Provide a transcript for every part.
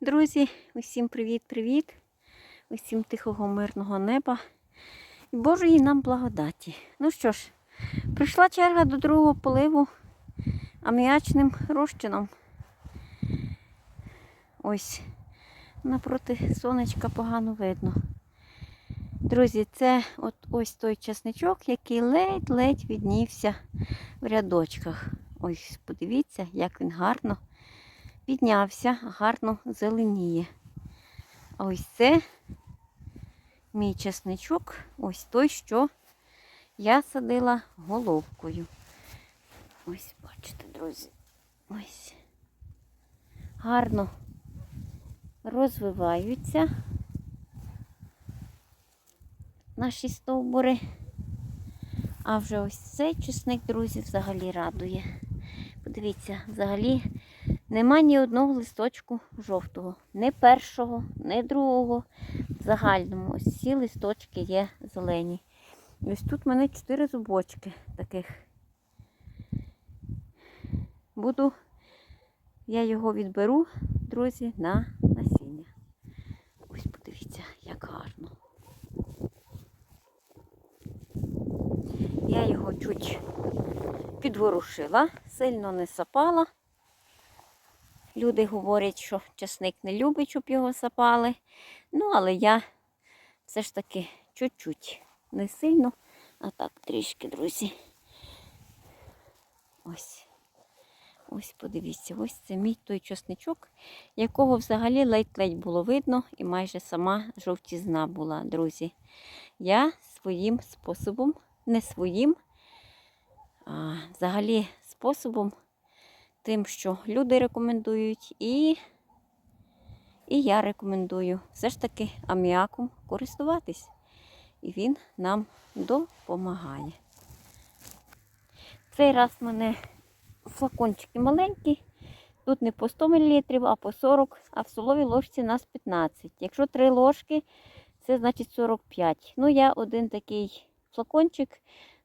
Друзі, усім привіт-привіт! Усім тихого мирного неба і Божої нам благодаті. Ну що ж, прийшла черга до другого поливу аміачним розчином. Ось напроти сонечка погано видно. Друзі, це от ось той часничок, який ледь-ледь віднівся в рядочках. Ось, подивіться, як він гарно піднявся, гарно зеленіє. А ось це мій чесничок, ось той, що я садила головкою. Ось, бачите, друзі, ось гарно розвиваються наші стовбури. А вже ось цей чесник, друзі, взагалі радує. Подивіться, взагалі нема ні одного листочку жовтого. Ні першого, ні другого. В загальному ось всі листочки є зелені. І ось тут в мене чотири зубочки таких. Буду, я його відберу, друзі, на насіння. Ось подивіться, як гарно. Я його чуть підворушила, сильно не сапала. Люди говорять, що часник не любить, щоб його сапали. Ну, але я все ж таки чуть-чуть. Не сильно, а так трішки, друзі. Ось. Ось подивіться, ось це мій той часничок, якого взагалі ледь-ледь було видно і майже сама жовтізна була, друзі. Я своїм способом, не своїм, а взагалі способом, тим, що люди рекомендують, і, і я рекомендую все ж таки аміаком користуватись. І він нам допомагає. Цей раз в мене флакончики маленькі. Тут не по 100 мл, а по 40, а в соловій ложці нас 15. Якщо 3 ложки, це значить 45. Ну, я один такий флакончик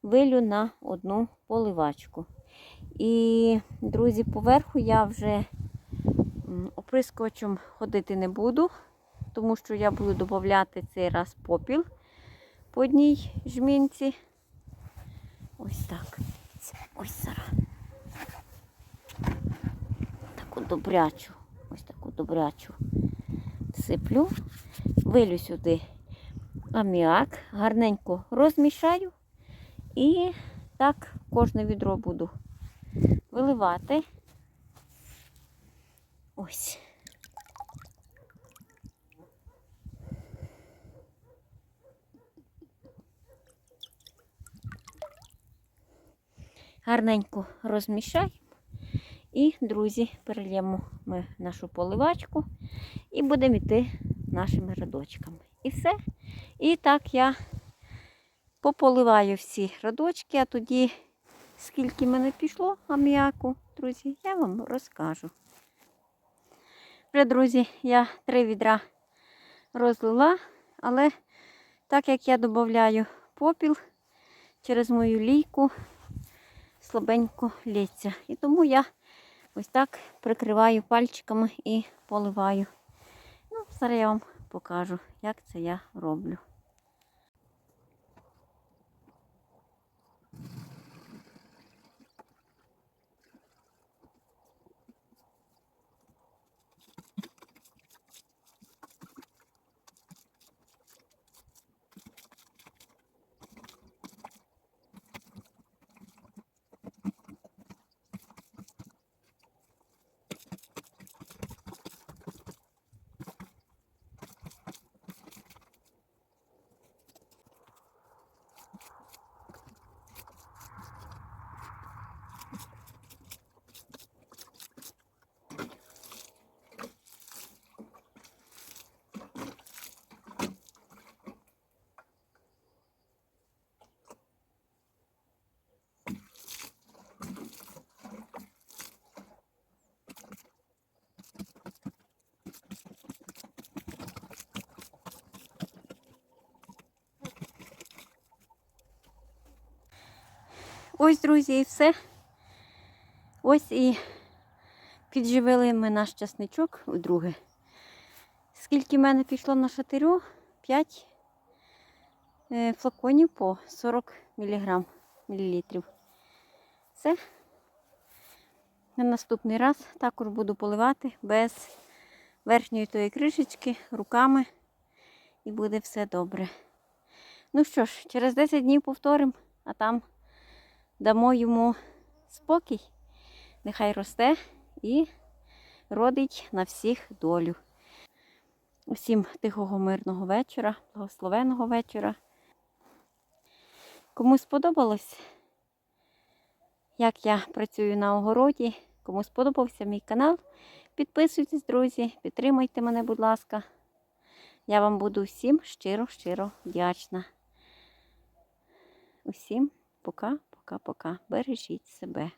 вилю на одну поливачку. І, друзі, поверху я вже оприскувачем ходити не буду, тому що я буду додати цей раз попіл по одній жмінці. Ось так. Ось зараз. Таку добрячу, ось таку добрячу сиплю, вилю сюди аміак, гарненько розмішаю і так кожне відро буду виливати. Ось. Гарненько розмішаємо. І, друзі, перельємо ми нашу поливачку і будемо йти нашими рядочками. І все. І так я пополиваю всі рядочки, а тоді, скільки мене пішло аміаку, друзі, я вам розкажу. Вже, друзі, я три відра розлила, але так як я додаю попіл через мою лійку, слабенько лється. І тому я ось так прикриваю пальчиками і поливаю. Ну, зараз я вам покажу, як це я роблю. Ось, друзі, і все. Ось і підживили ми наш часничок вдруге. Скільки в мене пішло на шатирю? 5 е, флаконів по 40 мг, мілілітрів. Все. На наступний раз також буду поливати без верхньої тої кришечки руками і буде все добре. Ну що ж, через 10 днів повторимо, а там дамо йому спокій. Нехай росте і родить на всіх долю. Усім тихого мирного вечора, благословеного вечора. Кому сподобалось, як я працюю на огороді, кому сподобався мій канал, підписуйтесь, друзі, підтримайте мене, будь ласка. Я вам буду всім щиро-щиро вдячна. Усім пока, пока, пока. Бережіть себе.